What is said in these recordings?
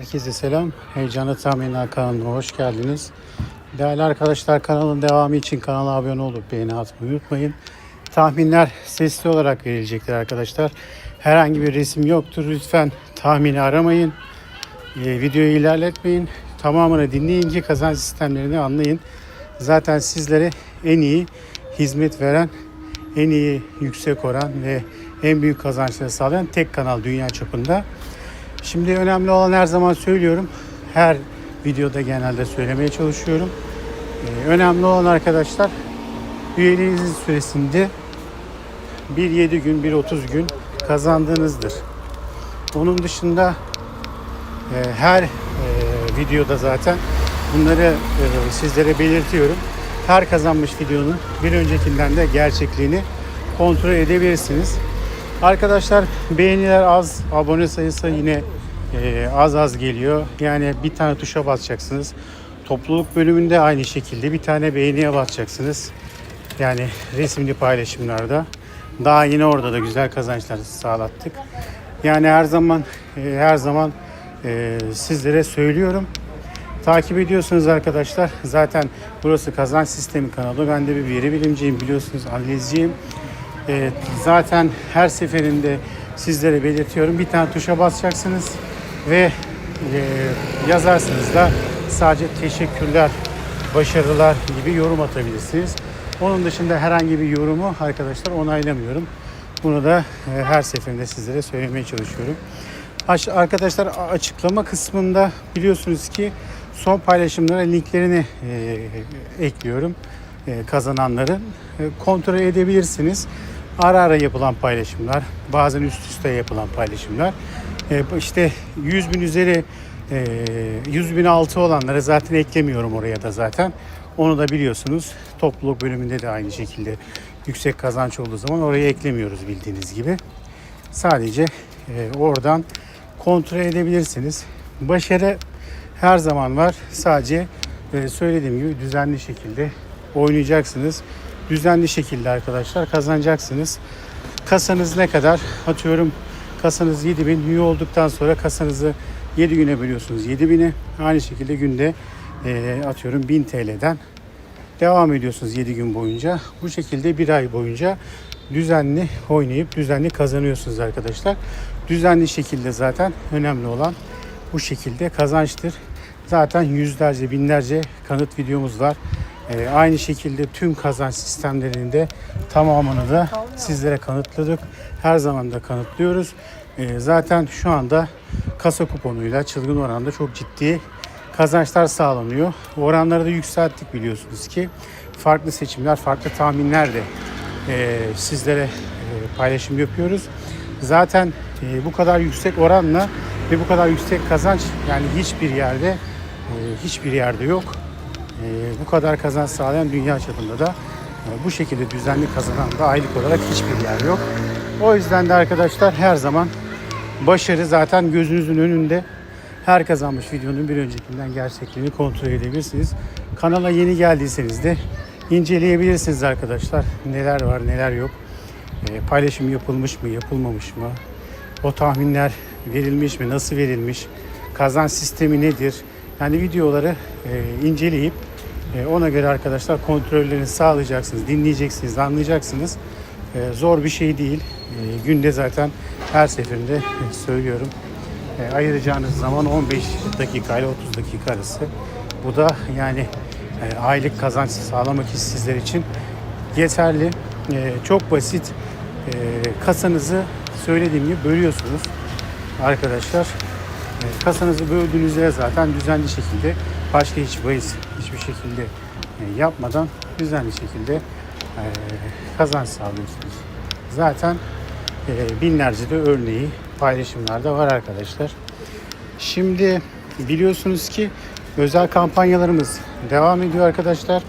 Herkese selam. Heyecanlı Tahminler kanalına hoş geldiniz. Değerli arkadaşlar kanalın devamı için kanala abone olup beğeni atmayı unutmayın. Tahminler sesli olarak verilecektir arkadaşlar. Herhangi bir resim yoktur. Lütfen tahmini aramayın. Ee, videoyu ilerletmeyin. Tamamını dinleyin ki kazanç sistemlerini anlayın. Zaten sizlere en iyi hizmet veren, en iyi yüksek oran ve en büyük kazançları sağlayan tek kanal dünya çapında. Şimdi önemli olan her zaman söylüyorum. Her videoda genelde söylemeye çalışıyorum. Ee, önemli olan arkadaşlar üyeliğinizin süresinde 1-7 gün, 1-30 gün kazandığınızdır. Onun dışında e, her e, videoda zaten bunları e, sizlere belirtiyorum. Her kazanmış videonun bir öncekinden de gerçekliğini kontrol edebilirsiniz. Arkadaşlar beğeniler az, abone sayısı yine e, az az geliyor. Yani bir tane tuşa basacaksınız. Topluluk bölümünde aynı şekilde bir tane beğeniye basacaksınız. Yani resimli paylaşımlarda. Daha yine orada da güzel kazançlar sağlattık. Yani her zaman e, her zaman e, sizlere söylüyorum. Takip ediyorsunuz arkadaşlar. Zaten burası kazanç sistemi kanalı. Ben de bir veri bilimciyim biliyorsunuz analizciyim. Ee, zaten her seferinde sizlere belirtiyorum. Bir tane tuşa basacaksınız ve e, yazarsınız da sadece teşekkürler, başarılar gibi yorum atabilirsiniz. Onun dışında herhangi bir yorumu arkadaşlar onaylamıyorum. Bunu da e, her seferinde sizlere söylemeye çalışıyorum. Aş- Arkadaşlar açıklama kısmında biliyorsunuz ki son paylaşımlara linklerini e, ekliyorum e, kazananların. E, kontrol edebilirsiniz. Ara ara yapılan paylaşımlar, bazen üst üste yapılan paylaşımlar. E, işte 100 bin üzeri e, 100 bin altı olanları zaten eklemiyorum oraya da zaten. Onu da biliyorsunuz. Topluluk bölümünde de aynı şekilde yüksek kazanç olduğu zaman oraya eklemiyoruz bildiğiniz gibi. Sadece oradan kontrol edebilirsiniz. Başarı her zaman var. Sadece söylediğim gibi düzenli şekilde oynayacaksınız. Düzenli şekilde arkadaşlar kazanacaksınız. Kasanız ne kadar? Atıyorum kasanız 7000 üye olduktan sonra kasanızı 7 güne bölüyorsunuz 7000'i. Aynı şekilde günde e, atıyorum 1000 TL'den devam ediyorsunuz 7 gün boyunca. Bu şekilde bir ay boyunca düzenli oynayıp düzenli kazanıyorsunuz arkadaşlar. Düzenli şekilde zaten önemli olan bu şekilde kazançtır. Zaten yüzlerce binlerce kanıt videomuz var. Ee, aynı şekilde tüm kazanç sistemlerinde tamamını da sizlere kanıtladık. Her zaman da kanıtlıyoruz. Ee, zaten şu anda kasa kuponuyla çılgın oranda çok ciddi kazançlar sağlanıyor. Oranları da yükselttik biliyorsunuz ki. Farklı seçimler, farklı tahminler de e, sizlere e, paylaşım yapıyoruz. Zaten e, bu kadar yüksek oranla ve bu kadar yüksek kazanç yani hiçbir yerde e, hiçbir yerde yok. E, bu kadar kazanç sağlayan dünya çapında da e, bu şekilde düzenli kazanan da aylık olarak hiçbir yer yok. O yüzden de arkadaşlar her zaman başarı zaten gözünüzün önünde. Her kazanmış videonun bir öncekinden gerçekliğini kontrol edebilirsiniz. Kanala yeni geldiyseniz de inceleyebilirsiniz arkadaşlar. Neler var neler yok. E, paylaşım yapılmış mı yapılmamış mı? O tahminler verilmiş mi? Nasıl verilmiş? Kazanç sistemi nedir? Yani videoları e, inceleyip e, ona göre arkadaşlar kontrollerini sağlayacaksınız, dinleyeceksiniz, anlayacaksınız. E, zor bir şey değil. E, günde zaten her seferinde söylüyorum. Ayıracağınız zaman 15 dakika ile 30 dakika arası. Bu da yani aylık kazanç sağlamak için sizler için yeterli. Çok basit. Kasanızı söylediğim gibi bölüyorsunuz arkadaşlar. Kasanızı böldüğünüzde zaten düzenli şekilde başka hiç bahis hiçbir şekilde e, yapmadan düzenli şekilde e, kazanç sağlıyorsunuz. Zaten e, binlerce de örneği paylaşımlarda var arkadaşlar. Şimdi biliyorsunuz ki özel kampanyalarımız devam ediyor arkadaşlar.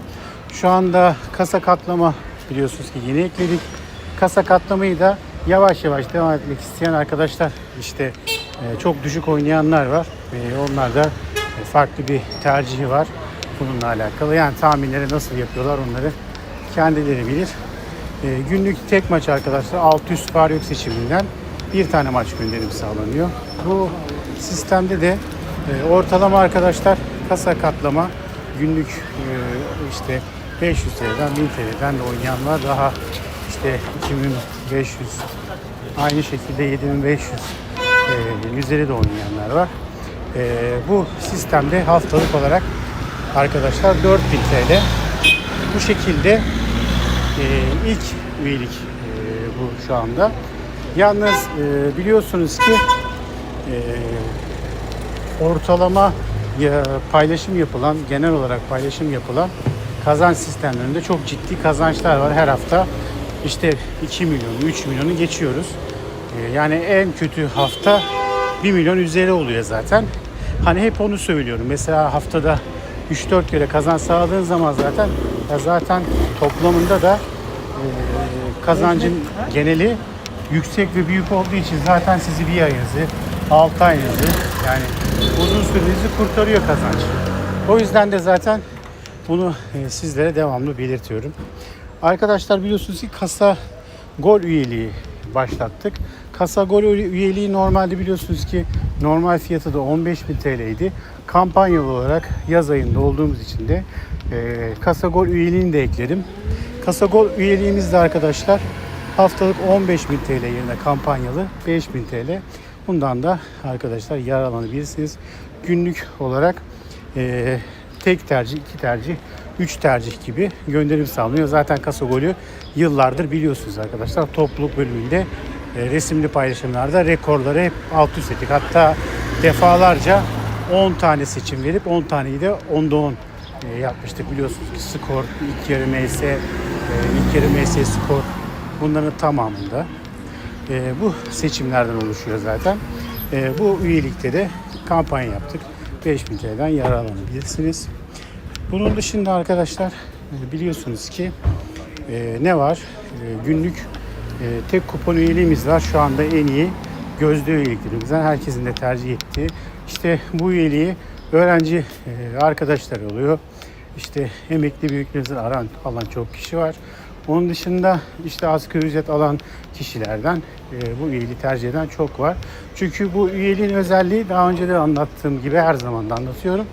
Şu anda kasa katlama biliyorsunuz ki yeni ekledik. Kasa katlamayı da yavaş yavaş devam etmek isteyen arkadaşlar işte çok düşük oynayanlar var. Onlar da farklı bir tercihi var bununla alakalı. Yani tahminleri nasıl yapıyorlar onları kendileri bilir. E, günlük tek maç arkadaşlar alt üst var yok seçiminden bir tane maç gönderim sağlanıyor. Bu sistemde de E, ortalama arkadaşlar kasa katlama günlük e, işte 500 TL'den 1000 TL'den de oynayan. Daha işte 2500 aynı şekilde 7500 e, üzeri de oynayanlar var. E, bu sistemde haftalık olarak arkadaşlar 4000 TL. Bu şekilde e, ilk üyelik e, bu şu anda. Yalnız e, biliyorsunuz ki e, ortalama ya, paylaşım yapılan, genel olarak paylaşım yapılan kazanç sistemlerinde çok ciddi kazançlar var her hafta. İşte 2 milyonu, 3 milyonu geçiyoruz. E, yani en kötü hafta 1 milyon üzeri oluyor zaten. Hani hep onu söylüyorum. Mesela haftada 3-4 kere kazanç sağladığın zaman zaten ya zaten toplamında da e, kazancın geneli yüksek ve büyük olduğu için zaten sizi bir ayınızı, 6 ayınızı yani uzun sürenizi kurtarıyor kazanç. O yüzden de zaten bunu sizlere devamlı belirtiyorum. Arkadaşlar biliyorsunuz ki kasa gol üyeliği başlattık. Kasa gol üyeliği normalde biliyorsunuz ki normal fiyatı da 15.000 TL idi. Kampanyalı olarak yaz ayında olduğumuz için de e, kasa gol üyeliğini de ekledim. Kasa gol üyeliğimiz de arkadaşlar haftalık 15.000 TL yerine kampanyalı 5.000 TL. Bundan da arkadaşlar yararlanabilirsiniz. Günlük olarak e, tek tercih, iki tercih, üç tercih gibi gönderim sağlanıyor. Zaten kasa golü yıllardır biliyorsunuz arkadaşlar. Topluluk bölümünde resimli paylaşımlarda rekorları hep alt üst ettik. Hatta defalarca 10 tane seçim verip 10 taneyi de 10'da 10 e, yapmıştık biliyorsunuz ki skor ilk yarı MS, e, ilk yarı MS skor bunların tamamında e, bu seçimlerden oluşuyor zaten. E, bu üyelikte de kampanya yaptık. 5000 TL'den yararlanabilirsiniz. Bunun dışında arkadaşlar e, biliyorsunuz ki e, ne var? E, günlük e, tek kupon üyeliğimiz var. Şu anda en iyi gözde üyeliklerimizden herkesin de tercih ettiği. İşte bu üyeliği öğrenci e, arkadaşlar oluyor. İşte emekli büyüklerimizden aran, alan çok kişi var. Onun dışında işte asgari ücret alan kişilerden e, bu üyeliği tercih eden çok var. Çünkü bu üyeliğin özelliği daha önce de anlattığım gibi her zaman da anlatıyorum.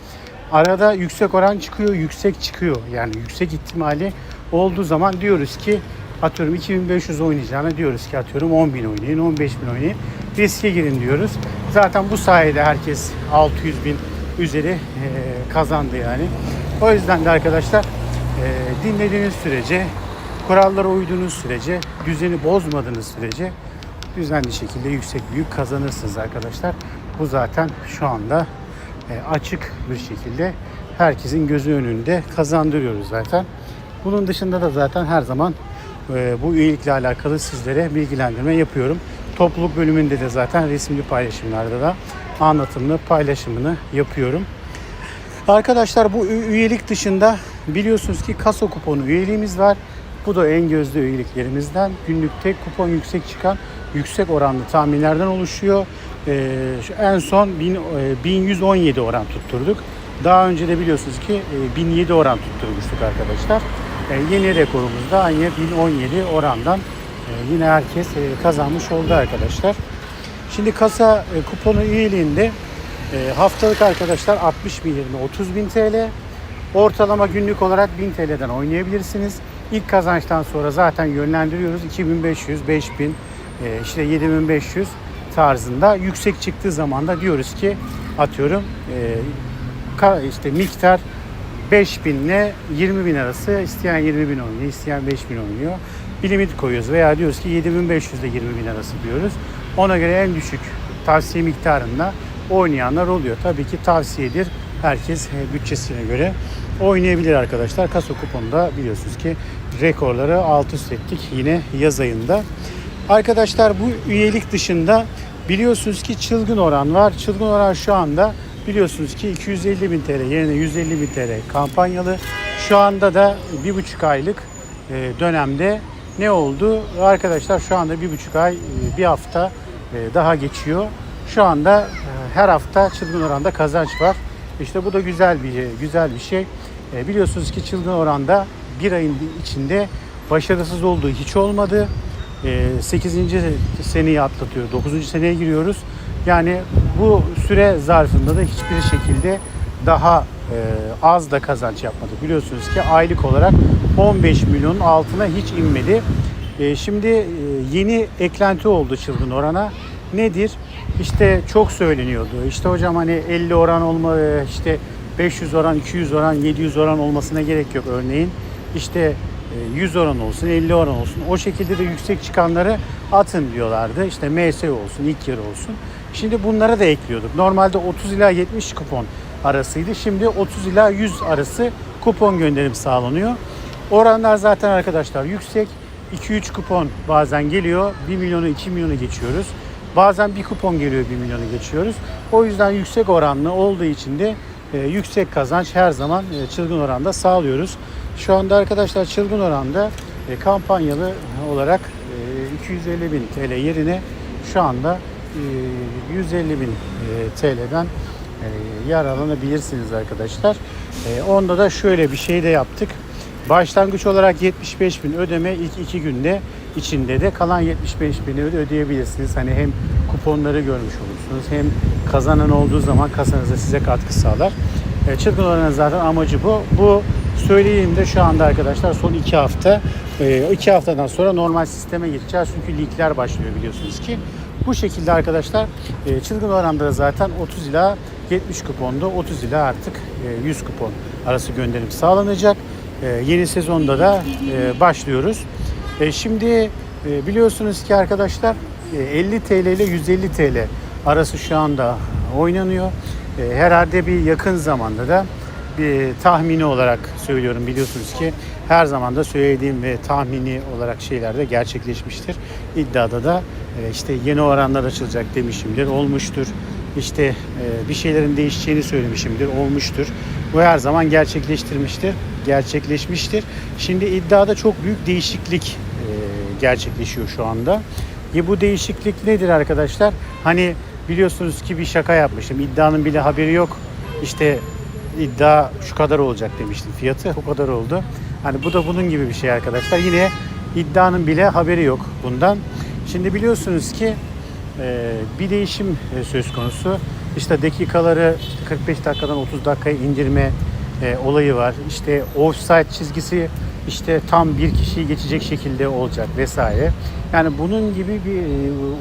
Arada yüksek oran çıkıyor, yüksek çıkıyor. Yani yüksek ihtimali olduğu zaman diyoruz ki atıyorum 2500 oynayacağına diyoruz ki atıyorum 10.000 oynayın, 15.000 oynayın. Riske girin diyoruz. Zaten bu sayede herkes 600 bin üzeri e, kazandı yani. O yüzden de arkadaşlar e, dinlediğiniz sürece kurallara uyduğunuz sürece, düzeni bozmadığınız sürece düzenli şekilde yüksek büyük kazanırsınız arkadaşlar. Bu zaten şu anda e, açık bir şekilde herkesin gözü önünde kazandırıyoruz zaten. Bunun dışında da zaten her zaman bu üyelikle alakalı sizlere bilgilendirme yapıyorum. Topluluk bölümünde de zaten resimli paylaşımlarda da anlatımlı paylaşımını yapıyorum. Arkadaşlar bu üyelik dışında biliyorsunuz ki kasa kuponu üyeliğimiz var. Bu da en gözde üyeliklerimizden. Günlük tek kupon yüksek çıkan yüksek oranlı tahminlerden oluşuyor. Şu en son 1000, e, 1117 oran tutturduk. Daha önce de biliyorsunuz ki e, 1007 oran tutturmuştuk arkadaşlar. E, yeni rekorumuz da aynı 1017 orandan e, yine herkes e, kazanmış oldu arkadaşlar. Şimdi kasa kuponu üyeliğinde haftalık arkadaşlar 60 bin yerine 30 bin TL. Ortalama günlük olarak 1000 TL'den oynayabilirsiniz. İlk kazançtan sonra zaten yönlendiriyoruz. 2500, 5000, e, işte 7500 tarzında. Yüksek çıktığı zaman da diyoruz ki atıyorum işte miktar 5000 ile 20 bin arası isteyen 20 bin oynuyor, isteyen 5 bin oynuyor. Bir limit koyuyoruz veya diyoruz ki 7500 ile 20 bin arası diyoruz. Ona göre en düşük tavsiye miktarında oynayanlar oluyor. Tabii ki tavsiyedir. Herkes bütçesine göre oynayabilir arkadaşlar. Kasa kuponda biliyorsunuz ki rekorları alt üst ettik yine yaz ayında. Arkadaşlar bu üyelik dışında biliyorsunuz ki çılgın oran var. Çılgın oran şu anda biliyorsunuz ki 250 bin TL yerine 150 bin TL kampanyalı. Şu anda da bir buçuk aylık e, dönemde ne oldu? Arkadaşlar şu anda bir buçuk ay, e, bir hafta e, daha geçiyor. Şu anda her hafta çılgın oranda kazanç var. İşte bu da güzel bir güzel bir şey. Biliyorsunuz ki çılgın oranda bir ayın içinde başarısız olduğu hiç olmadı. 8. seneyi atlatıyor. 9. seneye giriyoruz. Yani bu süre zarfında da hiçbir şekilde daha e, az da kazanç yapmadı. Biliyorsunuz ki aylık olarak 15 milyonun altına hiç inmedi. E, şimdi e, yeni eklenti oldu çılgın orana. Nedir? İşte çok söyleniyordu. İşte hocam hani 50 oran olma e, işte 500 oran, 200 oran, 700 oran olmasına gerek yok örneğin. İşte e, 100 oran olsun, 50 oran olsun. O şekilde de yüksek çıkanları atın diyorlardı. İşte MS olsun, ilk yarı olsun. Şimdi bunlara da ekliyorduk. Normalde 30 ila 70 kupon arasıydı. Şimdi 30 ila 100 arası kupon gönderim sağlanıyor. Oranlar zaten arkadaşlar yüksek. 2-3 kupon bazen geliyor. 1 milyonu 2 milyonu geçiyoruz. Bazen bir kupon geliyor 1 milyonu geçiyoruz. O yüzden yüksek oranlı olduğu için de e, yüksek kazanç her zaman e, çılgın oranda sağlıyoruz. Şu anda arkadaşlar çılgın oranda e, kampanyalı olarak e, 250 bin TL yerine şu anda 150 bin e, TL'den e, yararlanabilirsiniz arkadaşlar. E, onda da şöyle bir şey de yaptık. Başlangıç olarak 75 bin ödeme ilk iki günde içinde de kalan 75 bini öde- ödeyebilirsiniz. Hani hem kuponları görmüş olursunuz hem kazanan olduğu zaman kasanıza size katkı sağlar. E, çılgın oranın zaten amacı bu. Bu söyleyeyim de şu anda arkadaşlar son iki hafta iki haftadan sonra normal sisteme geçeceğiz. Çünkü ligler başlıyor biliyorsunuz ki. Bu şekilde arkadaşlar e, çılgın oranda da zaten 30 ila 70 kuponda 30 ila artık e, 100 kupon arası gönderim sağlanacak. E, yeni sezonda da e, başlıyoruz. E, şimdi e, biliyorsunuz ki arkadaşlar e, 50 TL ile 150 TL arası şu anda oynanıyor. E, herhalde bir yakın zamanda da bir tahmini olarak söylüyorum biliyorsunuz ki her zaman da söylediğim ve tahmini olarak şeyler de gerçekleşmiştir. İddiada da e, işte yeni oranlar açılacak demişimdir, olmuştur. İşte e, bir şeylerin değişeceğini söylemişimdir, olmuştur. Bu her zaman gerçekleştirmiştir, gerçekleşmiştir. Şimdi iddiada çok büyük değişiklik e, gerçekleşiyor şu anda. Ya bu değişiklik nedir arkadaşlar? Hani biliyorsunuz ki bir şaka yapmışım. İddianın bile haberi yok. İşte iddia şu kadar olacak demiştim. Fiyatı o kadar oldu. Hani bu da bunun gibi bir şey arkadaşlar. Yine iddianın bile haberi yok bundan. Şimdi biliyorsunuz ki e, bir değişim e, söz konusu. İşte dakikaları işte 45 dakikadan 30 dakikaya indirme e, olayı var. İşte offside çizgisi işte tam bir kişiyi geçecek şekilde olacak vesaire. Yani bunun gibi bir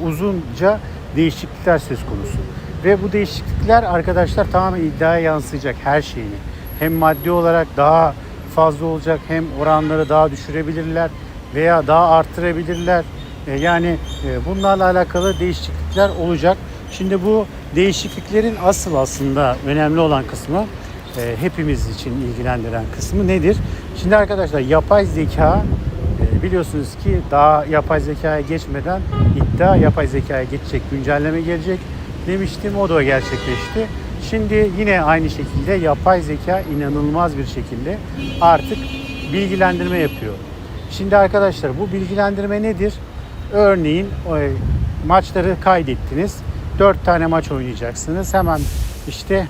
uzunca değişiklikler söz konusu. Ve bu değişiklikler arkadaşlar tamamen iddiaya yansıyacak her şeyini. Hem maddi olarak daha fazla olacak hem oranları daha düşürebilirler veya daha arttırabilirler. E, Yani e, bunlarla alakalı değişiklikler olacak. Şimdi bu değişikliklerin asıl aslında önemli olan kısmı e, hepimiz için ilgilendiren kısmı nedir? Şimdi arkadaşlar yapay zeka biliyorsunuz ki daha yapay zekaya geçmeden iddia yapay zekaya geçecek, güncelleme gelecek demiştim. O da gerçekleşti. Şimdi yine aynı şekilde yapay zeka inanılmaz bir şekilde artık bilgilendirme yapıyor. Şimdi arkadaşlar bu bilgilendirme nedir? Örneğin e, maçları kaydettiniz. 4 tane maç oynayacaksınız. Hemen işte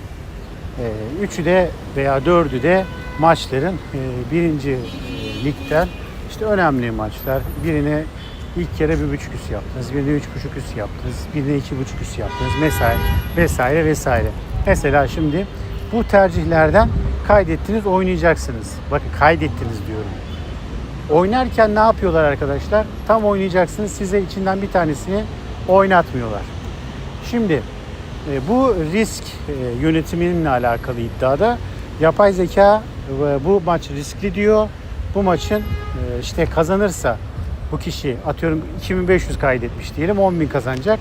e, üçü de veya dördü de maçların e, birinci e, ligden işte önemli maçlar. Birine ilk kere bir buçuk üst yaptınız, birine üç buçuk üst yaptınız, birine iki buçuk üst yaptınız vesaire vesaire vesaire. Mesela şimdi bu tercihlerden kaydettiniz oynayacaksınız. Bakın kaydettiniz diyorum. Oynarken ne yapıyorlar arkadaşlar? Tam oynayacaksınız size içinden bir tanesini oynatmıyorlar. Şimdi e, bu risk e, yönetiminle alakalı iddiada yapay zeka e, bu maç riskli diyor. Bu maçın işte kazanırsa bu kişi atıyorum 2500 kaydetmiş diyelim 10.000 kazanacak.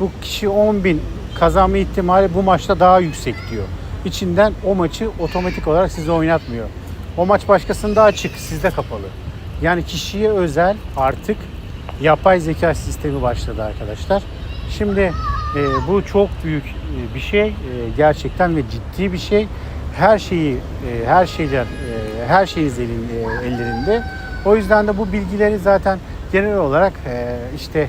Bu kişi 10.000 kazanma ihtimali bu maçta daha yüksek diyor. İçinden o maçı otomatik olarak size oynatmıyor. O maç başkasında açık, sizde kapalı. Yani kişiye özel artık yapay zeka sistemi başladı arkadaşlar. Şimdi e, bu çok büyük e, bir şey e, gerçekten ve ciddi bir şey. Her şeyi, e, her şeyler, e, her şeyiniz elin, e. O yüzden de bu bilgileri zaten genel olarak e, işte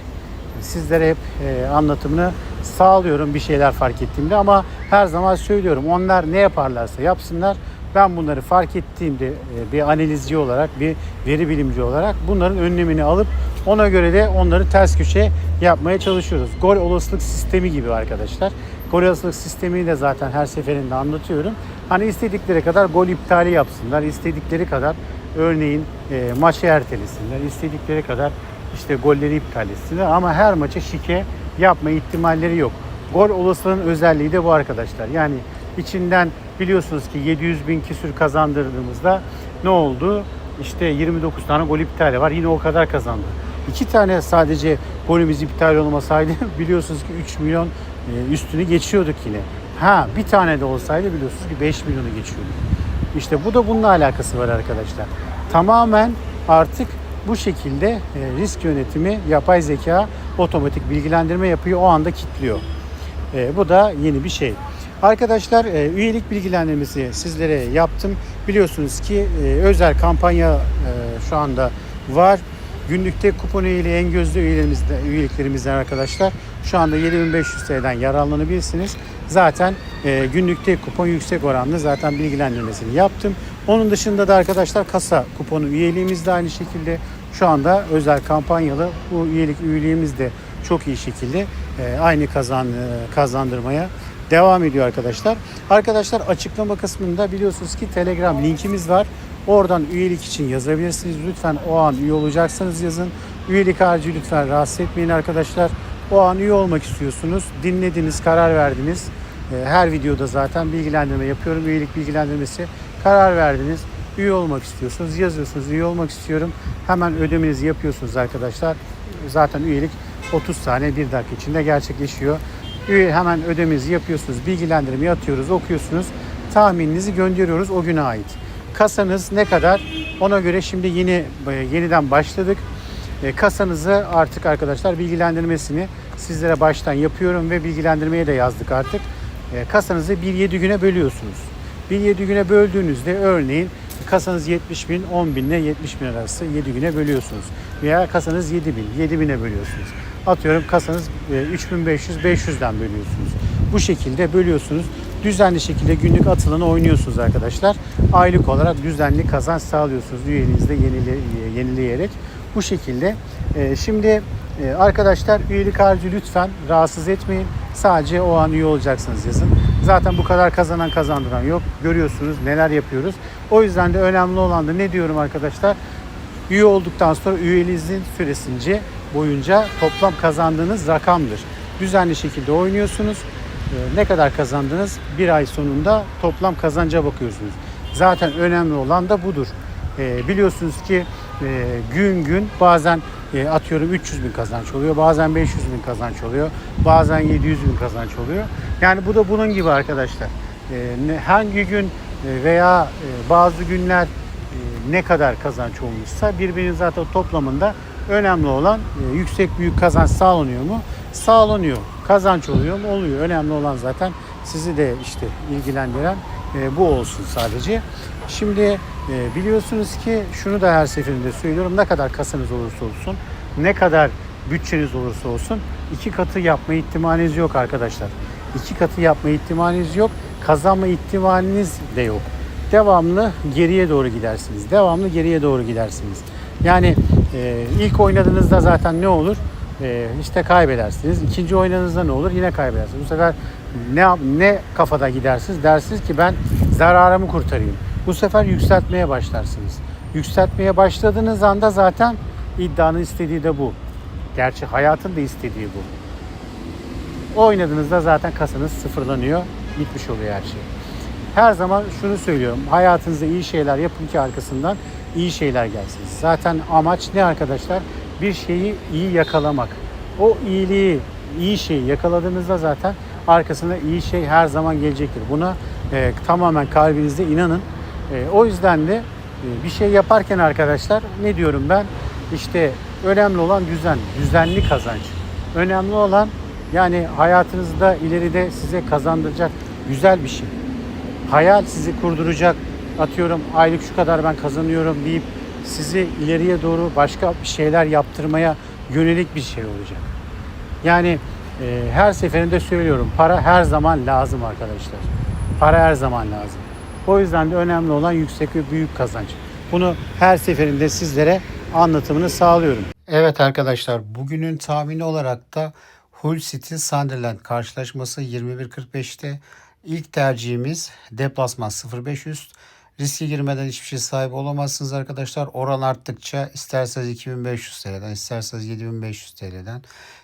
sizlere hep e, anlatımını sağlıyorum bir şeyler fark ettiğimde ama her zaman söylüyorum onlar ne yaparlarsa yapsınlar Ben bunları fark ettiğimde e, bir analizci olarak, bir veri bilimci olarak bunların önlemini alıp ona göre de onları ters köşe yapmaya çalışıyoruz. Gol olasılık sistemi gibi arkadaşlar. Gol olasılık sistemini de zaten her seferinde anlatıyorum. Hani istedikleri kadar gol iptali yapsınlar, istedikleri kadar örneğin e, maçı ertelesinler, istedikleri kadar işte golleri iptal etsinler ama her maça şike yapma ihtimalleri yok. Gol olasılığının özelliği de bu arkadaşlar. Yani içinden biliyorsunuz ki 700 bin küsür kazandırdığımızda ne oldu? İşte 29 tane gol iptali var. Yine o kadar kazandı. İki tane sadece golümüz iptal olmasaydı biliyorsunuz ki 3 milyon e, üstünü geçiyorduk yine. Ha bir tane de olsaydı biliyorsunuz ki 5 milyonu geçiyorduk. İşte bu da bununla alakası var arkadaşlar. Tamamen artık bu şekilde e, risk yönetimi, yapay zeka otomatik bilgilendirme yapıyor. O anda kilitliyor. E, bu da yeni bir şey. Arkadaşlar e, üyelik bilgilendirmesi sizlere yaptım. Biliyorsunuz ki özel kampanya şu anda var. Günlükte kupon üyeliği en üyelerimizde, üyeliklerimizden arkadaşlar. Şu anda 7500 TL'den yararlanabilirsiniz. Zaten e, günlükte kupon yüksek oranlı zaten bilgilendirmesini yaptım. Onun dışında da arkadaşlar kasa kuponu üyeliğimiz de aynı şekilde şu anda özel kampanyalı bu üyelik üyeliğimiz de çok iyi şekilde e, aynı kazan e, kazandırmaya devam ediyor arkadaşlar. Arkadaşlar açıklama kısmında biliyorsunuz ki Telegram linkimiz var. Oradan üyelik için yazabilirsiniz. Lütfen o an üye olacaksanız yazın. Üyelik harcı lütfen rahatsız etmeyin arkadaşlar. O an üye olmak istiyorsunuz. Dinlediniz, karar verdiniz. Ee, Her videoda zaten bilgilendirme yapıyorum. Üyelik bilgilendirmesi. Karar verdiniz. Üye olmak istiyorsunuz. Yazıyorsunuz. Üye olmak istiyorum. Hemen ödemenizi yapıyorsunuz arkadaşlar. Zaten üyelik 30 saniye 1 dakika içinde gerçekleşiyor. Üye hemen ödemenizi yapıyorsunuz. Bilgilendirmeyi atıyoruz, okuyorsunuz. Tahmininizi gönderiyoruz o güne ait. Kasanız ne kadar? Ona göre şimdi yeni e, yeniden başladık. E, Kasanızı artık arkadaşlar bilgilendirmesini sizlere baştan yapıyorum ve bilgilendirmeye de yazdık artık. E, Kasanızı 1-7 güne bölüyorsunuz. 1-7 güne böldüğünüzde örneğin kasanız 70 bin, 10 bin ile 70 bin arası 7 güne bölüyorsunuz. Veya kasanız 7 bin, 7 bine bölüyorsunuz. Atıyorum kasanız e, 3500, 500'den bölüyorsunuz. Bu şekilde bölüyorsunuz. Düzenli şekilde günlük atılını oynuyorsunuz arkadaşlar. Aylık olarak düzenli kazanç sağlıyorsunuz üyeliğinizde yenile, yenileyerek. Bu şekilde. E, şimdi e, arkadaşlar üyelik harcı lütfen rahatsız etmeyin. Sadece o an üye olacaksınız yazın. Zaten bu kadar kazanan kazandıran yok. Görüyorsunuz neler yapıyoruz. O yüzden de önemli olan da ne diyorum arkadaşlar? Üye olduktan sonra üyeliğinizin süresince boyunca toplam kazandığınız rakamdır. Düzenli şekilde oynuyorsunuz. Ee, Ne kadar kazandınız? Bir ay sonunda toplam kazanca bakıyorsunuz. Zaten önemli olan da budur. Ee, biliyorsunuz ki e, gün gün bazen e, atıyorum 300 bin kazanç oluyor, bazen 500 bin kazanç oluyor, bazen 700 bin kazanç oluyor. Yani bu da bunun gibi arkadaşlar. Ne- hangi gün e, veya e, bazı günler e, ne kadar kazanç olmuşsa birbirinin zaten toplamında önemli olan e, yüksek büyük kazanç sağlanıyor mu? Sağlanıyor. Kazanç oluyor mu? Oluyor. Önemli olan zaten sizi de işte ilgilendiren e, bu olsun sadece. Şimdi e, biliyorsunuz ki şunu da her seferinde söylüyorum. Ne kadar kasanız olursa olsun, ne kadar bütçeniz olursa olsun iki katı yapma ihtimaliniz yok arkadaşlar. İki katı yapma ihtimaliniz yok. Kazanma ihtimaliniz de yok. Devamlı geriye doğru gidersiniz. Devamlı geriye doğru gidersiniz. Yani e, ilk oynadığınızda zaten ne olur? E, işte kaybedersiniz. İkinci oynadığınızda ne olur? Yine kaybedersiniz. Bu sefer ne ne kafada gidersiniz? Dersiniz ki ben zararımı kurtarayım. Bu sefer yükseltmeye başlarsınız. Yükseltmeye başladığınız anda zaten iddianın istediği de bu. Gerçi hayatın da istediği bu. Oynadığınızda zaten kasanız sıfırlanıyor. Bitmiş oluyor her şey. Her zaman şunu söylüyorum. Hayatınızda iyi şeyler yapın ki arkasından iyi şeyler gelsin. Zaten amaç ne arkadaşlar? Bir şeyi iyi yakalamak. O iyiliği, iyi şeyi yakaladığınızda zaten arkasında iyi şey her zaman gelecektir. Buna e, tamamen kalbinizde inanın. E, o yüzden de e, bir şey yaparken arkadaşlar ne diyorum ben? İşte önemli olan düzen, düzenli kazanç. Önemli olan yani hayatınızda ileride size kazandıracak güzel bir şey. Hayal sizi kurduracak. Atıyorum aylık şu kadar ben kazanıyorum deyip sizi ileriye doğru başka şeyler yaptırmaya yönelik bir şey olacak. Yani e, her seferinde söylüyorum para her zaman lazım arkadaşlar. Para her zaman lazım. O yüzden de önemli olan yüksek ve büyük kazanç. Bunu her seferinde sizlere anlatımını sağlıyorum. Evet arkadaşlar bugünün tahmini olarak da Hull City Sunderland karşılaşması 21.45'te ilk tercihimiz deplasman 0.5 üst. Riske girmeden hiçbir şey sahip olamazsınız arkadaşlar. Oran arttıkça isterseniz 2500 TL'den isterseniz 7500 TL'den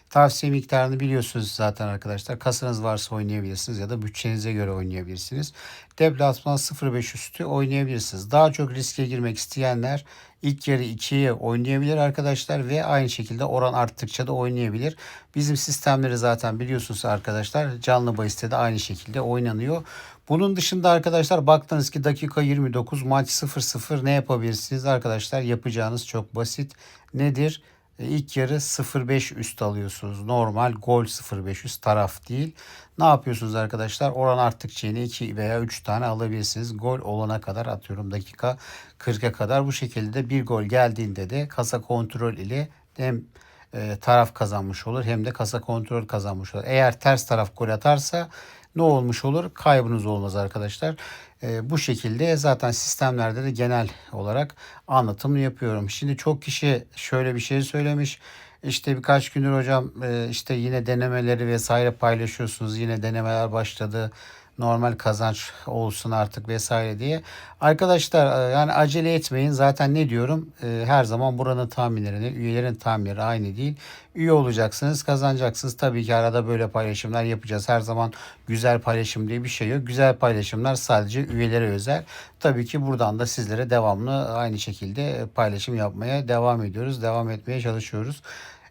Tavsiye miktarını biliyorsunuz zaten arkadaşlar. Kasanız varsa oynayabilirsiniz ya da bütçenize göre oynayabilirsiniz. Deplasman 0.5 üstü oynayabilirsiniz. Daha çok riske girmek isteyenler ilk yarı 2'ye oynayabilir arkadaşlar ve aynı şekilde oran arttıkça da oynayabilir. Bizim sistemleri zaten biliyorsunuz arkadaşlar. Canlı bahiste de aynı şekilde oynanıyor. Bunun dışında arkadaşlar baktınız ki dakika 29 maç 0-0 ne yapabilirsiniz arkadaşlar? Yapacağınız çok basit. Nedir? E, ilk yarı 0.5 üst alıyorsunuz. Normal gol 0.5 üst taraf değil. Ne yapıyorsunuz arkadaşlar? Oran arttıkça yine 2 veya 3 tane alabilirsiniz. Gol olana kadar atıyorum dakika 40'a kadar. Bu şekilde bir gol geldiğinde de kasa kontrol ile hem e, taraf kazanmış olur hem de kasa kontrol kazanmış olur. Eğer ters taraf gol atarsa ne olmuş olur? Kaybınız olmaz arkadaşlar. E, bu şekilde zaten sistemlerde de genel olarak anlatımını yapıyorum. Şimdi çok kişi şöyle bir şey söylemiş. İşte birkaç gündür hocam e, işte yine denemeleri vesaire paylaşıyorsunuz. Yine denemeler başladı normal kazanç olsun artık vesaire diye. Arkadaşlar e, yani acele etmeyin. Zaten ne diyorum? E, her zaman buranın tahminlerini, üyelerin tahminleri aynı değil. Üye olacaksınız, kazanacaksınız. Tabii ki arada böyle paylaşımlar yapacağız. Her zaman güzel paylaşım diye bir şey yok. Güzel paylaşımlar sadece üyelere özel. Tabii ki buradan da sizlere devamlı aynı şekilde paylaşım yapmaya devam ediyoruz. Devam etmeye çalışıyoruz.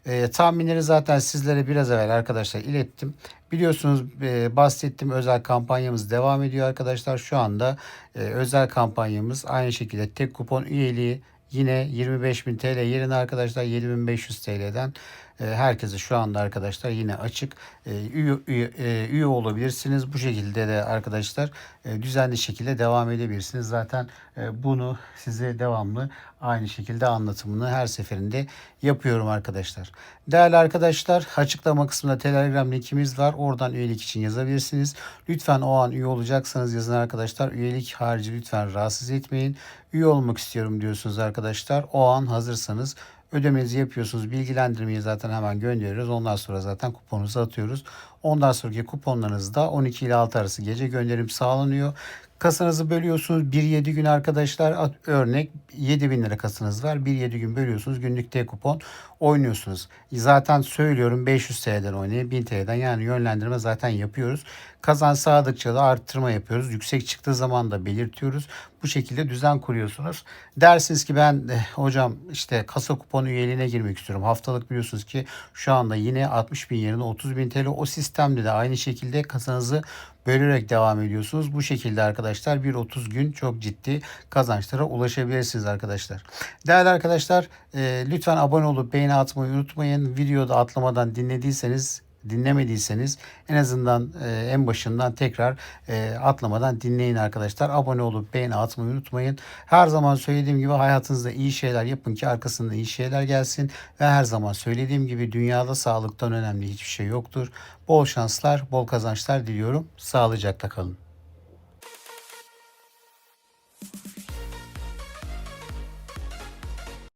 E, tahminleri zaten sizlere biraz evvel arkadaşlar ilettim. Biliyorsunuz e, bahsettiğim özel kampanyamız devam ediyor arkadaşlar. Şu anda e, özel kampanyamız aynı şekilde tek kupon üyeliği yine 25.000 TL yerine arkadaşlar 7500 TL'den herkese şu anda arkadaşlar yine açık e, üye, üye, e, üye olabilirsiniz. Bu şekilde de arkadaşlar e, düzenli şekilde devam edebilirsiniz. Zaten bunu size devamlı aynı şekilde anlatımını her seferinde yapıyorum arkadaşlar. Değerli arkadaşlar açıklama kısmında Telegram linkimiz var. Oradan üyelik için yazabilirsiniz. Lütfen o an üye olacaksanız yazın arkadaşlar. Üyelik harici lütfen rahatsız etmeyin. Üye olmak istiyorum diyorsunuz arkadaşlar. O an hazırsanız ödemenizi yapıyorsunuz. Bilgilendirmeyi zaten hemen gönderiyoruz. Ondan sonra zaten kuponunuzu atıyoruz. Ondan sonraki kuponlarınızda 12 ile 6 arası gece gönderim sağlanıyor. Kasanızı bölüyorsunuz 1-7 gün arkadaşlar. Örnek 7 bin lira kasanız var. 1-7 gün bölüyorsunuz. Günlük T kupon oynuyorsunuz. Zaten söylüyorum 500 TL'den oynayın 1000 TL'den yani yönlendirme zaten yapıyoruz. Kazan sağladıkça da arttırma yapıyoruz. Yüksek çıktığı zaman da belirtiyoruz. Bu şekilde düzen kuruyorsunuz. Dersiniz ki ben de, hocam işte kasa kuponu üyeliğine girmek istiyorum. Haftalık biliyorsunuz ki şu anda yine 60 bin yerine 30 bin TL o sistemde de aynı şekilde kasanızı bölerek devam ediyorsunuz. Bu şekilde arkadaşlar bir 30 gün çok ciddi kazançlara ulaşabilirsiniz arkadaşlar. Değerli arkadaşlar e, lütfen abone olup beğeni atmayı unutmayın. Videoda atlamadan dinlediyseniz dinlemediyseniz en azından e, en başından tekrar e, atlamadan dinleyin arkadaşlar. Abone olup beğeni atmayı unutmayın. Her zaman söylediğim gibi hayatınızda iyi şeyler yapın ki arkasında iyi şeyler gelsin. Ve her zaman söylediğim gibi dünyada sağlıktan önemli hiçbir şey yoktur. Bol şanslar, bol kazançlar diliyorum. Sağlıcakla kalın.